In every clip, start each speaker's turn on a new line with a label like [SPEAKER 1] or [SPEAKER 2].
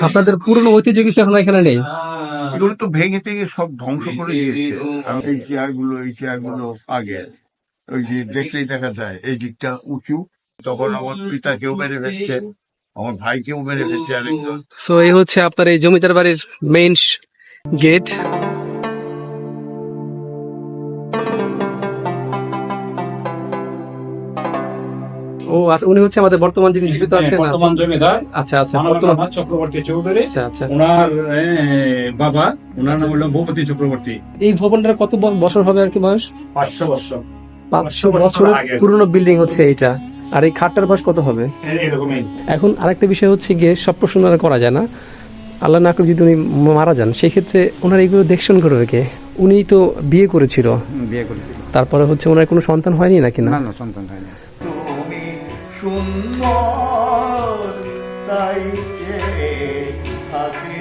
[SPEAKER 1] আপনাদের পুরনো ঐতিহ্য কিছু এখন এখানে নেই?
[SPEAKER 2] এগুলো তো ভেঙে ভেঙে সব ধ্বংস করে দিয়েছে। আর এই চেয়ারগুলো এই চেয়ারগুলো আগে। ওই যে দেখলেই দেখা যায় এই দিকটা উঁচু। তখন আমার পিতাকেও মেরে ফেলছে আমার ভাইকেও মেরে ফেলছে আরেকজন।
[SPEAKER 1] সো এই হচ্ছে আপনার এই জমিদার বাড়ির মেইন গেট ও আচ্ছা উনি হচ্ছে আমাদের বর্তমান যিনি জীবিত আছেন
[SPEAKER 3] হ্যাঁ, বর্তমান জমিদার।
[SPEAKER 1] আচ্ছা আচ্ছা বর্তমান
[SPEAKER 3] চক্রবর্তী চৌধুরী।
[SPEAKER 1] আচ্ছা আচ্ছা।
[SPEAKER 3] ওনার বাবা ওনার নাম হলো ভূপতি চক্রবর্তী।
[SPEAKER 1] এই ভবনটার কত বছর হবে আর কি বয়স?
[SPEAKER 3] পাঁচশো বছর।
[SPEAKER 1] পাঁচশো
[SPEAKER 3] বছর
[SPEAKER 1] বছরের পুরনো বিল্ডিং হচ্ছে এটা। আর এই খাটটার বয়স কত হবে? এখন আরেকটা বিষয় হচ্ছে গিয়ে সব প্রশ্ন করা যায় না। আল্লাহ না করে যদি উনি মারা যান সেই ক্ষেত্রে ওনার এইগুলো দেখশন করবে কে? উনি তো বিয়ে করেছিল।
[SPEAKER 4] বিয়ে করেছিল।
[SPEAKER 1] তারপরে হচ্ছে ওনার কোনো সন্তান হয়নি নাকি না
[SPEAKER 4] সন্তান হয়নি।
[SPEAKER 2] সুন্দর তাই যে থাকি।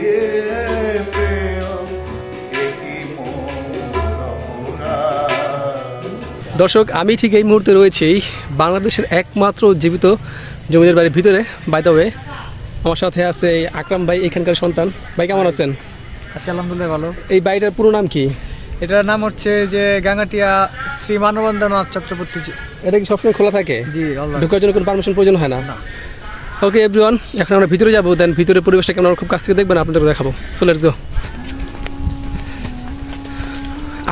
[SPEAKER 1] দর্শক আমি ঠিক এই মুহূর্তে রয়েছি বাংলাদেশের একমাত্র জীবিত জমিদার বাড়ির ভিতরে। বাই দ্য ওয়ে আমার সাথে আছে আকরাম ভাই এখানকার সন্তান। ভাই কেমন আছেন?
[SPEAKER 5] আচ্ছা আলহামদুলিল্লাহ ভালো।
[SPEAKER 1] এই বাড়িটার পুরো নাম কি?
[SPEAKER 5] এটার নাম হচ্ছে যে গাঙ্গাটিয়া শ্রী মানবেন্দ্রনাথ চক্রবর্তী
[SPEAKER 1] এটা কি সবসময় খোলা থাকে?
[SPEAKER 5] জি
[SPEAKER 1] ঢোকার জন্য কোনো পারমিশন প্রয়োজন হয় না। ওকে এভরিওয়ান এখন আমরা ভিতরে যাব দেন ভিতরে পরিবেশটা কেমন খুব কাছ থেকে দেখবেন আপনাদের দেখাবো। সো লেটস গো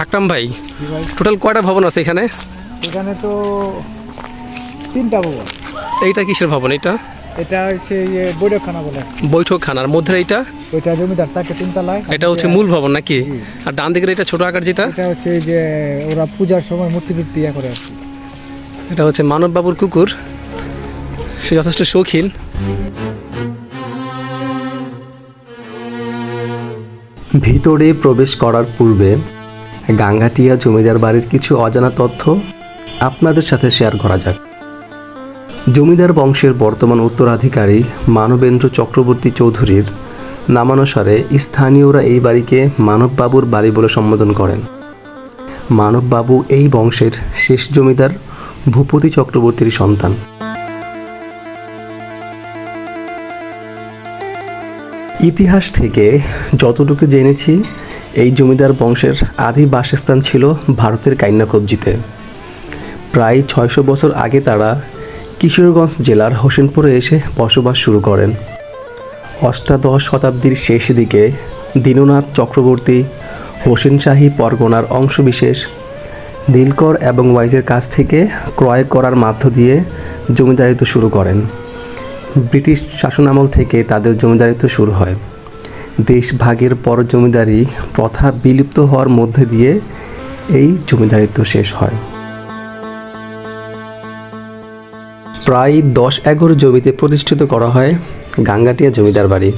[SPEAKER 1] আকরাম ভাই
[SPEAKER 5] ভাই।
[SPEAKER 1] টোটাল কয়টা ভবন আছে এখানে?
[SPEAKER 5] এখানে তো তিনটা ভবন।
[SPEAKER 1] এইটা কিসের ভবন এটা
[SPEAKER 5] এটা হচ্ছে ইয়ে বৈঠকখানা বলে।
[SPEAKER 1] বৈঠকখানার মধ্যে এইটা?
[SPEAKER 5] ওইটা জমিদার থাকে তিনতলায়
[SPEAKER 1] এটা হচ্ছে মূল ভবন নাকি? আর ডান দিকের এটা ছোট আকার যেটা?
[SPEAKER 5] এটা হচ্ছে যে ওরা পূজার সময় মূর্তি টুর্তি ইয়ে করে কি।
[SPEAKER 1] এটা হচ্ছে মানব বাবুর কুকুর। সে যথেষ্ট শৌখিন। ভিতরে প্রবেশ করার পূর্বে গাঙ্গাটিয়া জমিদার বাড়ির কিছু অজানা তথ্য আপনাদের সাথে শেয়ার করা যাক। জমিদার বংশের বর্তমান উত্তরাধিকারী মানবেন্দ্র চক্রবর্তী চৌধুরীর নামানুসারে স্থানীয়রা এই বাড়িকে মানববাবুর বাড়ি বলে সম্বোধন করেন। মানববাবু এই বংশের শেষ জমিদার ভূপতি চক্রবর্তীর সন্তান। ইতিহাস থেকে যতটুকু জেনেছি, এই জমিদার বংশের আদি বাসস্থান ছিল ভারতের কাইন্না কবজিতে। প্রায় ছয়শো বছর আগে তারা কিশোরগঞ্জ জেলার হোসেনপুরে এসে বসবাস শুরু করেন। অষ্টাদশ শতাব্দীর শেষ দিকে দীননাথ চক্রবর্তী, হোসেন শাহী পরগনার অংশবিশেষ নীলকর এবং ওয়াইজের কাছ থেকে ক্রয় করার মাধ্য দিয়ে জমিদারিত্ব শুরু করেন। ব্রিটিশ শাসনামল থেকে তাদের জমিদারিত্ব শুরু হয়। দেশ ভাগের পর জমিদারি প্রথা বিলুপ্ত হওয়ার মধ্যে দিয়ে এই জমিদারিত্ব শেষ হয়। প্রায় দশ একর জমিতে প্রতিষ্ঠিত করা হয় গাঙ্গাটিয়া জমিদার বাড়ি।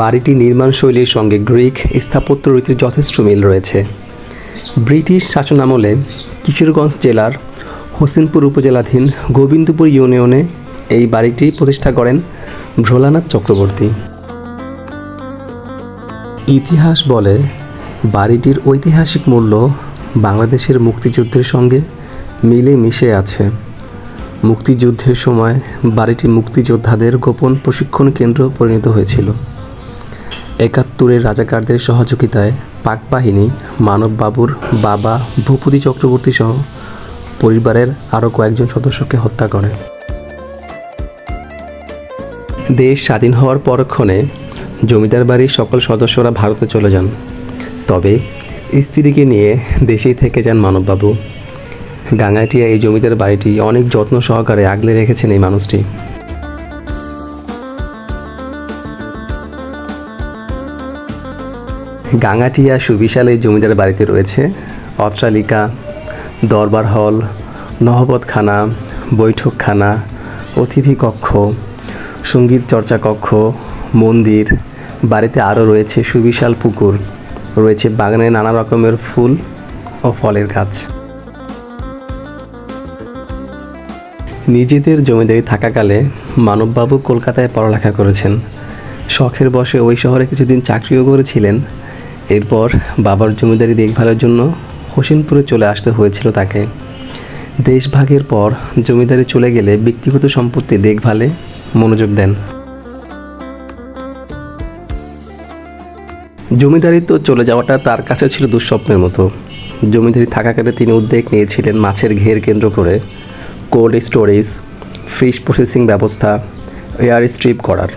[SPEAKER 1] বাড়িটি নির্মাণ শৈলীর সঙ্গে গ্রিক স্থাপত্য রীতির যথেষ্ট মিল রয়েছে। ব্রিটিশ শাসনামলে কিশোরগঞ্জ জেলার হোসেনপুর উপজেলাধীন গোবিন্দপুর ইউনিয়নে এই বাড়িটি প্রতিষ্ঠা করেন ভ্রোলানাথ চক্রবর্তী। ইতিহাস বলে, বাড়িটির ঐতিহাসিক মূল্য বাংলাদেশের মুক্তিযুদ্ধের সঙ্গে মিলে মিশে আছে। মুক্তিযুদ্ধের সময় বাড়িটি মুক্তিযোদ্ধাদের গোপন প্রশিক্ষণ কেন্দ্র পরিণত হয়েছিল। একাত্তরের রাজাকারদের সহযোগিতায় পাক বাহিনী মানববাবুর বাবা ভূপতি চক্রবর্তী সহ পরিবারের আরও কয়েকজন সদস্যকে হত্যা করে দেশ স্বাধীন হওয়ার পরক্ষণে জমিদার বাড়ির সকল সদস্যরা ভারতে চলে যান। তবে স্ত্রীকে নিয়ে দেশেই থেকে যান মানববাবু। গাঙ্গাটিয়া এই জমিদার বাড়িটি অনেক যত্ন সহকারে আগলে রেখেছেন এই মানুষটি। গাঙ্গাটিয়া সুবিশাল এই জমিদার বাড়িতে রয়েছে। অট্টালিকা, দরবার হল, নহবতখানা, বৈঠকখানা অতিথি কক্ষ সংগীত চর্চা কক্ষ মন্দির, বাড়িতে আরও রয়েছে সুবিশাল পুকুর, রয়েছে বাগানে নানা রকমের ফুল ও ফলের গাছ। নিজেদের জমিদারি থাকাকালে মানববাবু কলকাতায় পড়ালেখা করেছেন। শখের বসে ওই শহরে কিছুদিন চাকরিও করেছিলেন। এরপর বাবার জমিদারি দেখভালের জন্য হোসেনপুরে চলে আসতে হয়েছিল তাকে। দেশভাগের পর জমিদারি চলে গেলে ব্যক্তিগত সম্পত্তি দেখভালে মনোযোগ দেন।
[SPEAKER 6] জমিদারিত্ব চলে যাওয়াটা তার কাছে ছিল দুঃস্বপ্নের মতো। জমিদারি থাকাকালে তিনি উদ্যোগ নিয়েছিলেন মাছের ঘের কেন্দ্র করে। কোল্ড স্টোরেজ, ফিশ প্রসেসিং ব্যবস্থা, এয়ার স্ট্রিপ করার।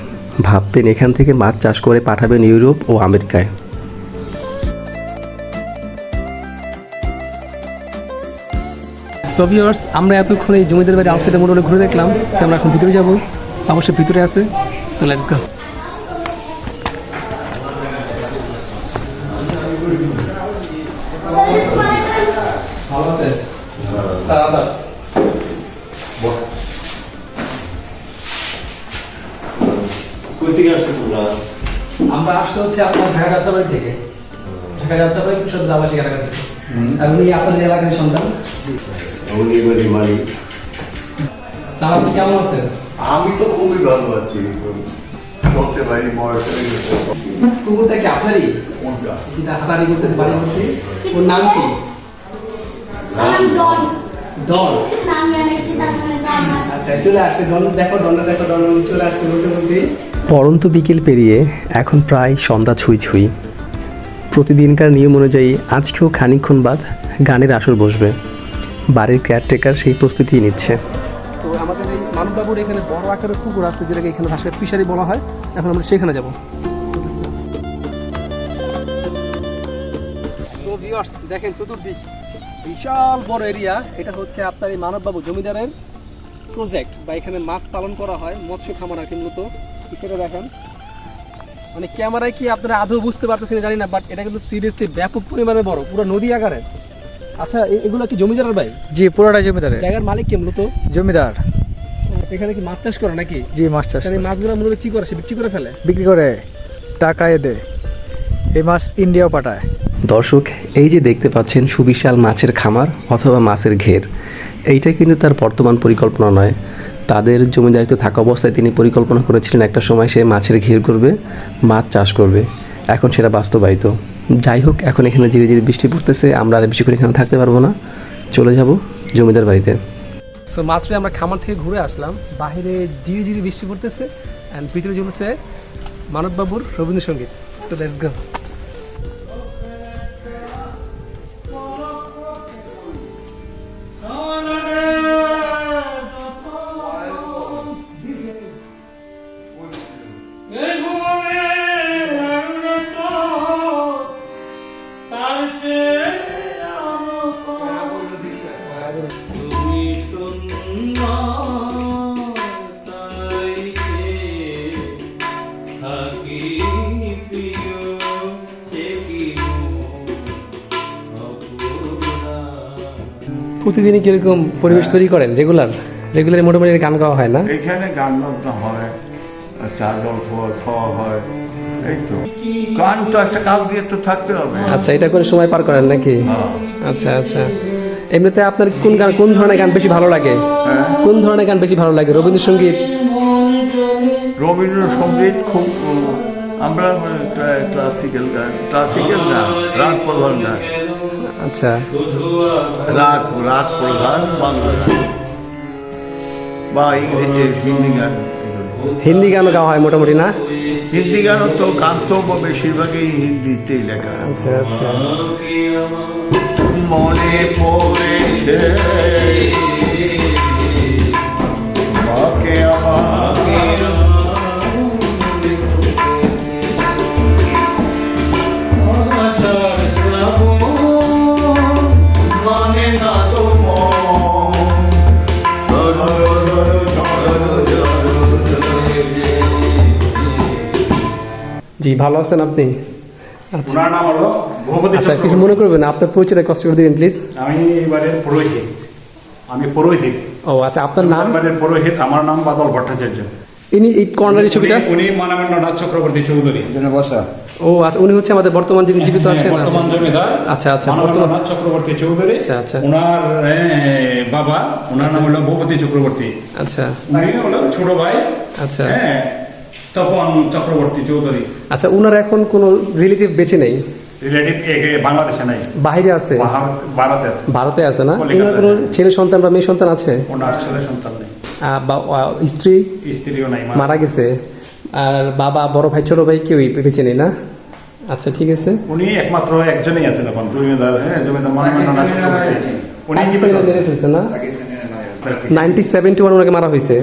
[SPEAKER 6] ভাবতেন এখান থেকে মাছ চাষ করে পাঠাবেন ইউরোপ ও আমেরিকায়। সোভিয়ার্স আমরা এতক্ষণ এই জমিদার বাড়ি আউটসাইডের মোটামুটি ঘুরে দেখলাম। আমরা এখন ভিতরে যাব। অবশ্যই ভিতরে আছে। সো লেটস গো ভালো আছে স্যার আপনার আমরা আসতে হচ্ছে আপনার ঢাকা যাত্রাবাড়ি থেকে। ঢাকা যাত্রাবাড়ি দাবাসী এলাকা থেকে আর উনি আপনাদের এলাকার সন্তান। স্যার আপনি কেমন আছেন?
[SPEAKER 2] আমি তো খুবই ভালো আছি। চলতে পারি বয়স হয়ে গেছে।
[SPEAKER 6] কুকুরটা কি আপনারই?
[SPEAKER 2] কোনটা?
[SPEAKER 6] যেটা হাঁটাহাঁটি করতেছে বাড়ি করতে ওর নাম কি? ডন। আচ্ছা চলে আসতে ডন। দেখো ডনটা দেখো ডন। চলে আসতে বলতে বলতে। পরন্ত বিকেল পেরিয়ে এখন প্রায় সন্ধ্যা ছুঁই ছুঁই। প্রতিদিনকার নিয়ম অনুযায়ী আজকেও খানিকক্ষণ বাদ গানের আসর বসবে। বাড়ির কেয়ারটেকার সেই প্রস্তুতি নিচ্ছে। তো আমাদের এই মানববাবুর এখানে বড় আকারের পুকুর আছে, যেটাকে এখানে ভাষায় ফিশারি বলা হয়। এখন আমরা সেখানে যাব। দেখেন চতুর্দিক। বিশাল বড় এরিয়া এটা হচ্ছে আপনার এই মানববাবু জমিদারের প্রজেক্ট বা এখানে মাছ পালন করা হয়, মৎস্য খামার আর কি মূলত। সেটা দেখেন। মানে ক্যামেরায় কি আপনারা আদৌ বুঝতে পারতেছেন জানি না বাট এটা কিন্তু সিরিয়াসলি ব্যাপক পরিমাণে বড় পুরো নদী আকারের আচ্ছা এগুলো কি জমিদারের ভাই
[SPEAKER 5] জি পুরোটা জমিদারের।
[SPEAKER 6] জায়গার মালিক কে মূলত?
[SPEAKER 5] জমিদার।
[SPEAKER 6] এখানে কি মাছ চাষ করে নাকি?
[SPEAKER 5] জি মাছ চাষ
[SPEAKER 6] এই মাছগুলো মূলত কি করে? সে বিক্রি করে ফেলে?
[SPEAKER 5] বিক্রি করে টাকা এ দেয়। এই মাছ ইন্ডিয়াও পাঠায়।
[SPEAKER 6] দর্শক এই যে দেখতে পাচ্ছেন সুবিশাল মাছের খামার অথবা মাছের ঘের এইটা কিন্তু তার বর্তমান পরিকল্পনা নয়। তাদের জমিদারিতে থাকা অবস্থায় তিনি পরিকল্পনা করেছিলেন একটা সময় সে মাছের ঘের করবে, মাছ চাষ করবে। এখন সেটা বাস্তবায়িত। যাই হোক, এখন এখানে ধীরে ধীরে বৃষ্টি পড়তেছে, আমরা আর বেশি করে এখানে থাকতে পারব না। চলে যাব জমিদার বাড়িতে। সো মাত্রই আমরা খামার থেকে ঘুরে আসলাম। বাইরে ধীরে ধীরে বৃষ্টি পড়তেছে অ্যান্ড ভিতরে চলেছে মানববাবুর রবীন্দ্রসঙ্গীত। সো লেটস গো প্রতিদিনই কীরকম পরিবেশ তৈরি করেন? রেগুলার রেগুলার মোটামুটি গান গাওয়া হয় না?
[SPEAKER 2] এখানে গান বাজনা হয় চা জল খাওয়া খাওয়া হয় এই তো। গান তো একটা কাল দিয়ে তো থাকতে হবে।
[SPEAKER 6] আচ্ছা এটা করে সময় পার করেন নাকি?
[SPEAKER 2] হ্যাঁ।
[SPEAKER 6] আচ্ছা আচ্ছা। এমনিতে আপনার কোন গান কোন ধরনের গান বেশি ভালো লাগে?
[SPEAKER 2] হ্যাঁ।
[SPEAKER 6] কোন ধরনের গান বেশি ভালো লাগে? রবীন্দ্রসঙ্গীত?
[SPEAKER 2] রবীন্দ্রসঙ্গীত খুব আমরা ক্লাসিক্যাল গান ক্লাসিক্যাল গান রাগ প্রধান গান।
[SPEAKER 6] আচ্ছা।
[SPEAKER 2] রাগ রাগ প্রধান বাংলা গান বা ইংরেজি হিন্দি গান।
[SPEAKER 6] হিন্দি গানও গাওয়া হয় মোটামুটি না?
[SPEAKER 2] হিন্দি গানও তো গান তো বেশিরভাগই হিন্দিতেই লেখা।
[SPEAKER 6] আচ্ছা আচ্ছা।
[SPEAKER 2] মনে পড়েছে
[SPEAKER 6] জি ভালো আছেন আপনি? আচ্ছা।
[SPEAKER 3] ওনার নাম হলো ভূপতি
[SPEAKER 6] আচ্ছা কিছু মনে করবেন আপনার পরিচয়টা কষ্ট করে দিবেন প্লিজ
[SPEAKER 3] আমি এবারের পুরোহিত। আমি পুরোহিত।
[SPEAKER 6] ও আচ্ছা আপনার নাম?
[SPEAKER 3] এবারের পুরোহিত আমার নাম বাদল ভট্টাচার্য।
[SPEAKER 6] ইনি এই কর্নারি ছবিটা?
[SPEAKER 3] উনি- উনি মানবেন্দ্রনাথ চক্রবর্তী চৌধুরী।
[SPEAKER 6] ও আচ্ছা উনি হচ্ছে আমাদের বর্তমান যিনি জীবিত
[SPEAKER 3] হ্যাঁ,
[SPEAKER 6] আছেন
[SPEAKER 3] বর্তমান জমিদার।
[SPEAKER 6] আচ্ছা, আচ্ছা,
[SPEAKER 3] মানবেন্দ্রনাথ চক্রবর্তী চৌধুরী।
[SPEAKER 6] আচ্ছা, আচ্ছা।
[SPEAKER 3] ওনার বাবা ওনার নাম হলো ভূপতি চক্রবর্তী।
[SPEAKER 6] আচ্ছা।
[SPEAKER 3] উনি হলো ছোট ভাই।
[SPEAKER 6] আচ্ছা।
[SPEAKER 3] হ্যাঁ তপন চক্রবর্তী চৌধুরী।
[SPEAKER 6] আচ্ছা উনার এখন কোনো রিলেটিভ বেঁচে নেই?
[SPEAKER 3] রিলেটিভ বাংলাদেশে নাই।
[SPEAKER 6] বাইরে আছে?
[SPEAKER 3] ভারতে আছে।
[SPEAKER 6] ভারতে আছে না? উনার কোনো ছেলে সন্তান বা মেয়ে সন্তান আছে?
[SPEAKER 3] ওনার ছেলে সন্তান নেই।
[SPEAKER 6] বা স্ত্রী?
[SPEAKER 3] স্ত্রীও নাই
[SPEAKER 6] মারা গেছে। আর বাবা বড় ভাই ছোট ভাই কেউই বেঁচে নেই না? আচ্ছা ঠিক আছে।
[SPEAKER 3] উনি একমাত্র একজনই আছেন এখন জমিদার হ্যাঁ জমিদার মানবেন্দ্র উনি কি
[SPEAKER 6] মেরে ফেলছে না? নাইনটি সেভেন্টি ওয়ান ওনাকে মারা হয়েছে।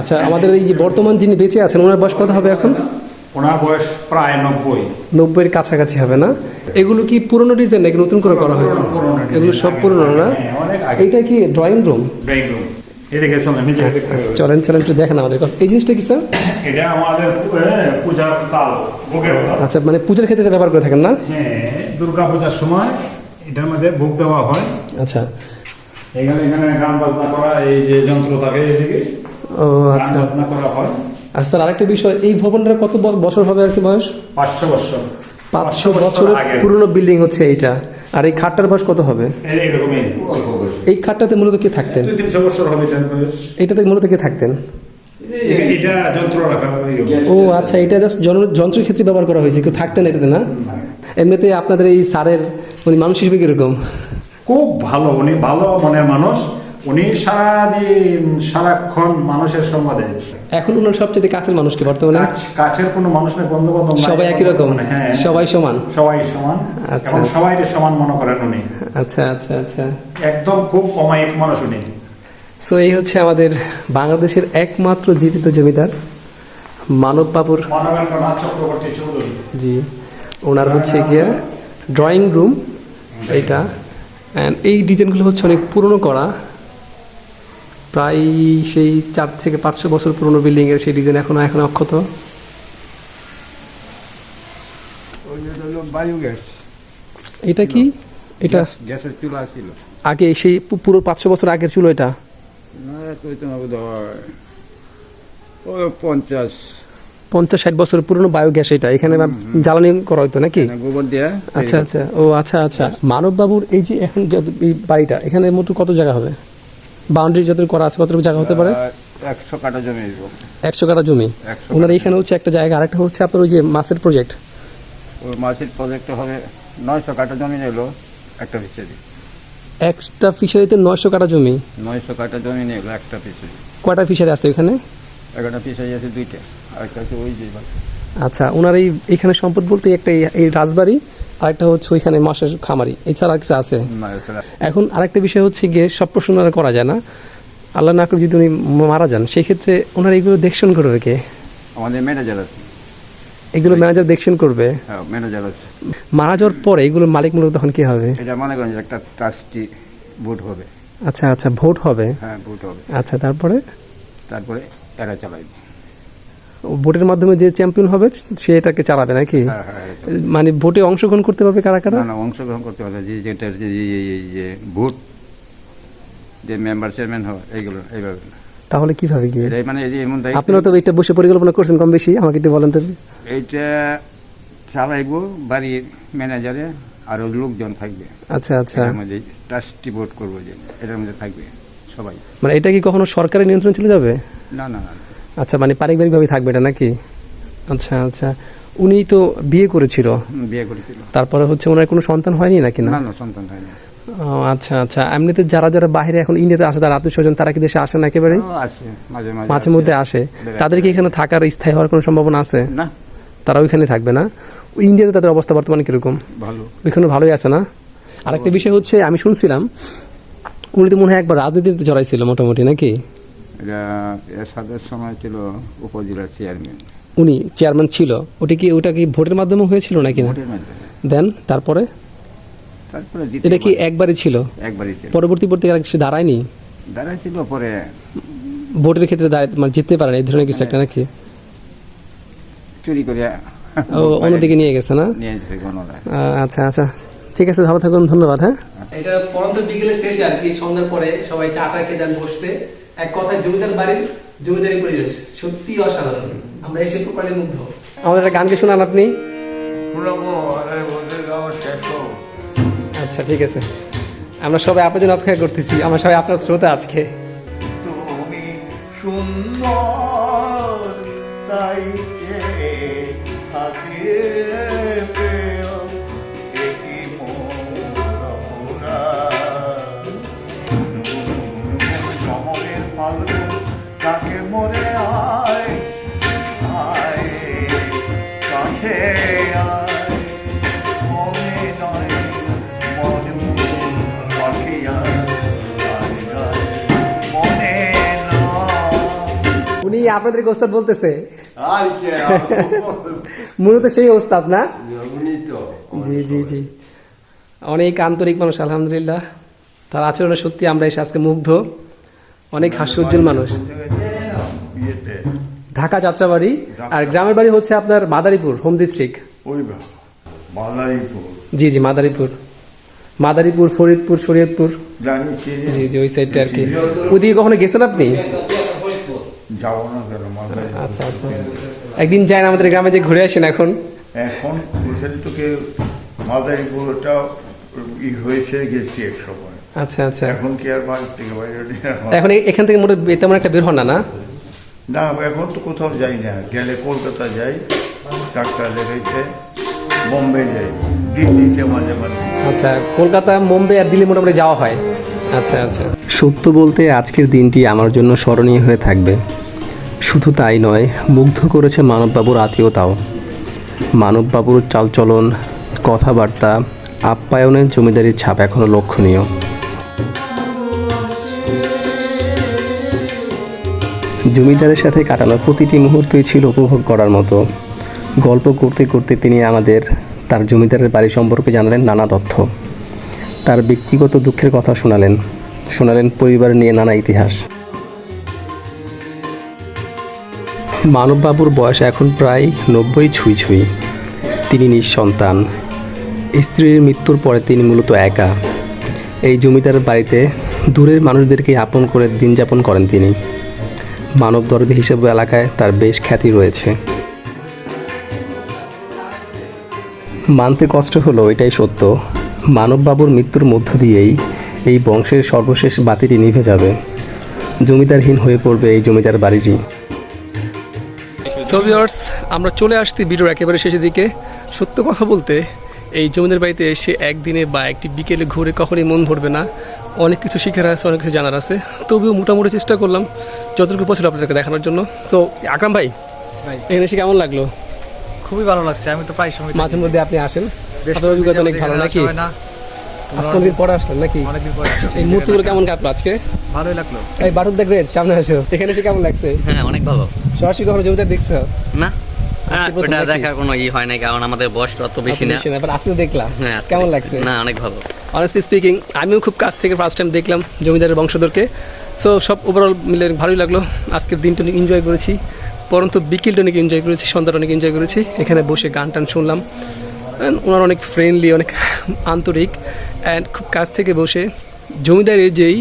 [SPEAKER 6] আচ্ছা আমাদের এই যে বর্তমান যিনি বেঁচে আছেন ওনার বয়স কত হবে এখন?
[SPEAKER 3] ওনার বয়স প্রায় নব্বই।
[SPEAKER 6] নব্বইয়ের কাছাকাছি হবে না? এগুলো কি পুরনো ডিজাইন নাকি নতুন করে করা হয়েছে? এগুলো সব পুরনো না?
[SPEAKER 3] হ্যাঁ, আগে।
[SPEAKER 6] এইটা কি ড্রয়িং রুম
[SPEAKER 3] ড্রয়িং রুম চলেন
[SPEAKER 6] চলেন একটু দেখেন আমাদের এই জিনিসটা কি স্যার?
[SPEAKER 3] এটা আমাদের হ্যাঁ, পূজার তাল।
[SPEAKER 6] আচ্ছা মানে পূজার ক্ষেত্রে এটা ব্যবহার করে থাকেন না?
[SPEAKER 3] হ্যাঁ দুর্গা পূজার সময় এটার মধ্যে ভোগ দেওয়া হয়।
[SPEAKER 6] আচ্ছা
[SPEAKER 3] এখানে এখানে গান বাজনা করা এই যে যন্ত্র থাকে এদিকে
[SPEAKER 6] ও আচ্ছা।
[SPEAKER 3] বাজনা করা হয়।
[SPEAKER 6] আর স্যার আরেকটা বিষয় এই ভবনটার কত বছর হবে আর কি বয়স?
[SPEAKER 3] পাঁচশো বছর।
[SPEAKER 6] পাঁচশো বছরের পুরনো বিল্ডিং হচ্ছে এইটা। আর এই খাটটার বয়স কত হবে?
[SPEAKER 3] এই-
[SPEAKER 6] খাটটাতে মূলত কে থাকতেন? এটাতে মূলত কে থাকতেন? ও আচ্ছা এটা জাস্ট যন্ত্রের ক্ষেত্রে ব্যবহার করা হয়েছে কেউ থাকতেন এটাতে না। এমনিতে আপনাদের এই স্যারের উনি মানুষ হিসেবে কীরকম?
[SPEAKER 3] খুব ভালো উনি ভালো মনের মানুষ। উনি সারাদিন সারাক্ষণ মানুষের সম্বন্ধে
[SPEAKER 6] এখন ওনার সবচেয়ে কাছের মানুষকে বর্তমানে?
[SPEAKER 3] কাছের কোনো মানুষ নেই বন্ধু বান্ধব
[SPEAKER 6] সবাই একই রকম?
[SPEAKER 3] হ্যাঁ।
[SPEAKER 6] সবাই সমান?
[SPEAKER 3] সবাই সমান।
[SPEAKER 6] আচ্ছা।
[SPEAKER 3] এবং সবাই সমান মনে করেন উনি।
[SPEAKER 6] আচ্ছা আচ্ছা আচ্ছা।
[SPEAKER 3] একদম খুব অমায়িক মানুষ উনি।
[SPEAKER 6] সো এই হচ্ছে আমাদের বাংলাদেশের একমাত্র জীবিত জমিদার মানব বাবুর জি। ওনার হচ্ছে গিয়ে ড্রয়িং রুম এইটা। অ্যান্ড এই ডিজাইনগুলো হচ্ছে অনেক পুরনো করা। প্রায় সেই চার থেকে পাঁচশো বছর পুরনো বিল্ডিংয়ের সেই ডিজাইন এখনও এখন অক্ষত। এটা কি? এটা
[SPEAKER 2] গ্যাসের চুলা ছিল।
[SPEAKER 6] আগে সেই পুরো পাঁচশো বছর আগের ছিল এটা?
[SPEAKER 2] পঞ্চাশ
[SPEAKER 6] পঞ্চাশ ষাট বছর পুরনো বায়োগ্যাস এটা। এখানে জ্বালানি করা হতো নাকি?
[SPEAKER 2] গোবর দিয়ে
[SPEAKER 6] আচ্ছা আচ্ছা। ও আচ্ছা আচ্ছা। মানব বাবুর এই যে এখন বাড়িটা এখানে মোট কত জায়গা হবে? বাউন্ডারি যত করা আছে কতটুকু জায়গা হতে পারে?
[SPEAKER 2] একশো কাটা জমি
[SPEAKER 6] একশো কাঠা জমি। ওনার এখানে হচ্ছে একটা জায়গা আরেকটা হচ্ছে আপনার ওই যে মাছের প্রজেক্ট
[SPEAKER 2] ওই মাছের প্রজেক্ট হবে নয়শো কাটা জমি নিল একটা ফিচারি
[SPEAKER 6] একটা ফিশারিতে নয়শো কাঠা জমি?
[SPEAKER 2] নয়শো কাটা জমি নিল একটা ফিচারি
[SPEAKER 6] কয়টা ফিশারি আছে এখানে
[SPEAKER 2] একটা ফিচারি আছে দুইটা। ওই যে
[SPEAKER 6] আচ্ছা ওনার এই এখানে সম্পদ বলতে একটা এই- রাজবাড়ি আরেকটা হচ্ছে ওইখানে মাসের খামারি। এছাড়া আর কিছু আছে? এখন আরেকটা বিষয় হচ্ছে গিয়ে সব প্রশ্ন করা যায় না। আল্লাহ না করে যদি উনি মারা যান সেই ক্ষেত্রে ওনার এগুলো দেখশন করবে কে?
[SPEAKER 2] আমাদের ম্যানেজার আছে।
[SPEAKER 6] এগুলো ম্যানেজার দেখশন করবে?
[SPEAKER 2] হ্যাঁ ম্যানেজার আছে।
[SPEAKER 6] মারা যাওয়ার পরে এগুলোর মালিক মূলত তখন কি হবে?
[SPEAKER 2] এটা মনে করেন একটা ট্রাস্টি ভোট হবে।
[SPEAKER 6] আচ্ছা আচ্ছা ভোট হবে?
[SPEAKER 2] হ্যাঁ ভোট হবে।
[SPEAKER 6] আচ্ছা তারপরে?
[SPEAKER 2] তারপরে এরা চালাইবে
[SPEAKER 6] ভোটের মাধ্যমে যে চ্যাম্পিয়ন হবে সে এটাকে চালাবে নাকি?
[SPEAKER 2] হ্যাঁ হ্যাঁ চালাবে।
[SPEAKER 6] মানে ভোটে অংশগ্রহণ করতে পারবে কারা কারা?
[SPEAKER 2] না অংশগ্রহণ করতে পারবে যে যেটার যে ভোট যে মেম্বার চেয়ারম্যান হয় এইগুলো এইভাবে।
[SPEAKER 6] তাহলে কীভাবে গিয়ে?
[SPEAKER 2] এটাই মানে এই যে এমন
[SPEAKER 6] আপনারা তো এটা বসে পরিকল্পনা করছেন কম বেশি আমাকে একটু বলেন তো।
[SPEAKER 2] এইটা চালাইব বাড়ির ম্যানেজারে আরও লোকজন থাকবে।
[SPEAKER 6] আচ্ছা আচ্ছা।
[SPEAKER 2] মধ্যে ট্রাস্টি ভোট করব যে এটার মধ্যে থাকবে সবাই।
[SPEAKER 6] মানে এটা কি কখনো সরকারের নিয়ন্ত্রণ চলে যাবে?
[SPEAKER 2] না না না।
[SPEAKER 6] আচ্ছা মানে পারিবারিকভাবে থাকবে এটা নাকি? আচ্ছা আচ্ছা। উনি তো বিয়ে করেছিল।
[SPEAKER 2] বিয়ে করেছিল।
[SPEAKER 6] তারপরে হচ্ছে ওনার কোনো সন্তান হয়নি নাকি না?
[SPEAKER 2] না সন্তান হয়নি।
[SPEAKER 6] আচ্ছা আচ্ছা। এমনিতে যারা যারা বাইরে এখন ইন্ডিয়াতে আসে তার আত্মীয় স্বজন তারা কি দেশে আসে না
[SPEAKER 2] আসে মাঝে।
[SPEAKER 6] মধ্যে আসে। তাদের কি এখানে থাকার স্থায়ী হওয়ার কোনো সম্ভাবনা আছে?
[SPEAKER 2] না।
[SPEAKER 6] তারা ওইখানে থাকবে না। ইন্ডিয়াতে তাদের অবস্থা বর্তমানে কীরকম?
[SPEAKER 2] ভালো।
[SPEAKER 6] ওইখানে ভালোই আছে না? আরেকটা বিষয় হচ্ছে আমি শুনছিলাম উনি তো মনে হয় একবার রাজনীতিতে জড়াইছিল মোটামুটি নাকি?
[SPEAKER 2] এরশাদের সময় ছিল উপজেলার চেয়ারম্যান
[SPEAKER 6] উনি চেয়ারম্যান ছিল। ওটা কি ওটা কি ভোটের মাধ্যমে হয়েছিল নাকি না? দেন তারপরে?
[SPEAKER 2] তারপরে
[SPEAKER 6] এটা কি একবারই ছিল?
[SPEAKER 2] একবারই ছিল।
[SPEAKER 6] পরবর্তী পরবর্তী আর কিছু দাঁড়ায়নি?
[SPEAKER 2] দাঁড়াইছিল পরে
[SPEAKER 6] ভোটের ক্ষেত্রে দাঁড়ায় মানে জিততে পারেন এই ধরনের কিছু একটা নাকি?
[SPEAKER 2] চুরি করে
[SPEAKER 6] ও অন্যদিকে নিয়ে গেছে না? আচ্ছা আচ্ছা। ঠিক আছে ভালো থাকুন ধন্যবাদ হ্যাঁ? এটা পরন্ত বিকেলে শেষে আর কি সন্ধ্যার পরে সবাই চাটা খেয়ে দেন বসতে। এক কথায় জমিদার বাড়ির জমিদারি পরিবেশ সত্যি অসাধারণ। আমরা এসে প্রকারে মুগ্ধ আমাদের একটা গানকে শোনান আপনি। আচ্ছা ঠিক আছে। আমরা সবাই আপনার জন্য অপেক্ষা করতেছি। আমরা সবাই আপনার শ্রোতা আজকে।
[SPEAKER 2] তুমি সুন্দর তাই উনি
[SPEAKER 6] আপনাদের ওস্তাদ বলতেছে মূলত সেই ওস্তাদ না জি জি জি অনেক আন্তরিক মানুষ আলহামদুলিল্লাহ তার আচরণে সত্যি আমরা এসে আজকে মুগ্ধ অনেক হাস্যোজ্জ্বল মানুষ
[SPEAKER 2] ইয়েতে
[SPEAKER 6] ঢাকা যাত্রাবাড়ি আর গ্রামের বাড়ি হচ্ছে আপনার মাদারীপুর হোম ডিস্ট্রিক্ট
[SPEAKER 2] ওই
[SPEAKER 6] জি জি মাদারীপুর। মাদারীপুর ফরিদপুর শরীয়তপুর। জি জি ওই সাইডটা আর কি। ওইদিকে কখনো গেছেন আপনি?
[SPEAKER 2] যাব না কেন
[SPEAKER 6] আচ্ছা আচ্ছা। একদিন যাই আমাদের গ্রামে যে ঘুরে আসেন এখন।
[SPEAKER 2] এখন মাদারীপুরটা ই হয়েছে গেছি এক সময়।
[SPEAKER 6] আচ্ছা আচ্ছা।
[SPEAKER 2] এখন কি আর বাড়ি থেকে বাইরে এখন?
[SPEAKER 6] এখন থেকে মোটে তেমন একটা বের হন না না?
[SPEAKER 2] না এখন তো কোথাও যাই না। গেলে কলকাতা যাই ডাক্তার দেখাইতে বোম্বে যাই দিল্লিতে মাঝে মাঝে।
[SPEAKER 6] আচ্ছা কলকাতা মুম্বাই আর দিল্লি মোটামুটি যাওয়া হয়। আচ্ছা আচ্ছা। সত্য বলতে আজকের দিনটি আমার জন্য স্মরণীয় হয়ে থাকবে। শুধু তাই নয় মুগ্ধ করেছে মানববাবুর আত্মীয়তাও। মানববাবুর চালচলন কথাবার্তা আপ্যায়নের জমিদারির ছাপ এখনও লক্ষণীয়। জমিদারের সাথে কাটানো প্রতিটি মুহূর্তই ছিল উপভোগ করার মতো। গল্প করতে করতে তিনি আমাদের, তার জমিদারের বাড়ি সম্পর্কে জানালেন নানা তথ্য। তার ব্যক্তিগত দুঃখের কথা শোনালেন শোনালেন পরিবার নিয়ে নানা ইতিহাস। মানববাবুর বয়স এখন প্রায় নব্বই ছুঁই ছুঁই। তিনি নিঃসন্তান। স্ত্রীর মৃত্যুর পরে তিনি মূলত একা। এই জমিদারের বাড়িতে দূরের মানুষদেরকে আপন করে দিন যাপন করেন তিনি। মানব দরদি হিসেবে এলাকায় তার বেশ খ্যাতি রয়েছে। মানতে কষ্ট হলো এটাই সত্য, মানববাবুর মৃত্যুর মধ্য দিয়েই এই বংশের সর্বশেষ বাতিটি নিভে যাবে। জমিদারহীন হয়ে পড়বে এই জমিদার বাড়িটি। সো ভিউয়ার্স আমরা চলে আসছি ভিডিওর একেবারে শেষের দিকে। সত্য কথা বলতে, এই জমিদার বাড়িতে এসে একদিনে বা একটি বিকেলে ঘুরে কখনই মন ভরবে না। অনেক কিছু শিখার আছে অনেক কিছু জানার আছে। তবুও মোটামুটি চেষ্টা করলাম যতটুকু পছন্দ আপনাদেরকে দেখানোর জন্য। সো আকরাম ভাই
[SPEAKER 5] ভাই।
[SPEAKER 6] এখানে এসে কেমন লাগল?
[SPEAKER 5] খুবই ভালো লাগছে আমি তো প্রায় সময়
[SPEAKER 6] মাঝে মধ্যে আপনি আসেন। আপনার অভিজ্ঞতা অনেক ভালো নাকি?
[SPEAKER 5] হয়
[SPEAKER 6] আজকে অনেকদিন পরে আসলেন নাকি?
[SPEAKER 5] অনেকদিন পরে
[SPEAKER 6] এই মুহূর্তগুলো কেমন কাটলো আজকে?
[SPEAKER 5] ভালোই লাগল।
[SPEAKER 6] এই বাটুক রেড সামনে আসো। এখানে এসে কেমন লাগছে?
[SPEAKER 7] হ্যাঁ অনেক ভালো।
[SPEAKER 6] সরাসরি কখনো জমিদার দেখছ?
[SPEAKER 7] না। ওটা দেখার কোনো ই হয় না কারণ আমাদের বয়সটা অত বেশি না।
[SPEAKER 6] না এবার আজকে দেখলাম।
[SPEAKER 7] হ্যাঁ
[SPEAKER 6] কেমন লাগছে?
[SPEAKER 7] না অনেক ভালো।
[SPEAKER 6] অনেস্টলি স্পিকিং আমিও খুব কাছ থেকে ফার্স্ট টাইম দেখলাম জমিদারের বংশধরকে। সো সব ওভারঅল মিলে ভালোই লাগল। আজকের দিনটা অনেক এনজয় করেছি। পরন্তু বিকেলটা অনেক এনজয় করেছি, সন্ধ্যাটা অনেক এনজয় করেছি। এখানে বসে গান টান শুনলাম। ওনার অনেক ফ্রেন্ডলি অনেক আন্তরিক। অ্যান্ড খুব কাছ থেকে বসে জমিদারের যেই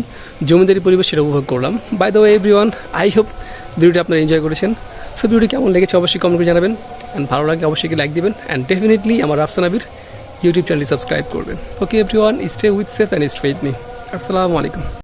[SPEAKER 6] জমিদারি পরিবেশ সেটা উপভোগ করলাম। By the way everyone I hope ভিডিওটি আপনারা এনজয় করেছেন। সো ভিডিওটি কেমন লেগেছে অবশ্যই কমেন্ট করে জানাবেন। অ্যান্ড ভালো লাগলে অবশ্যই লাইক দিবেন। অ্যান্ড ডেফিনেটলি আমার রাফসানাবির ইউটিউব চ্যানেলটি সাবস্ক্রাইব করবেন। Okay everyone stay with safe and stay with me আসসালামু আলাইকুম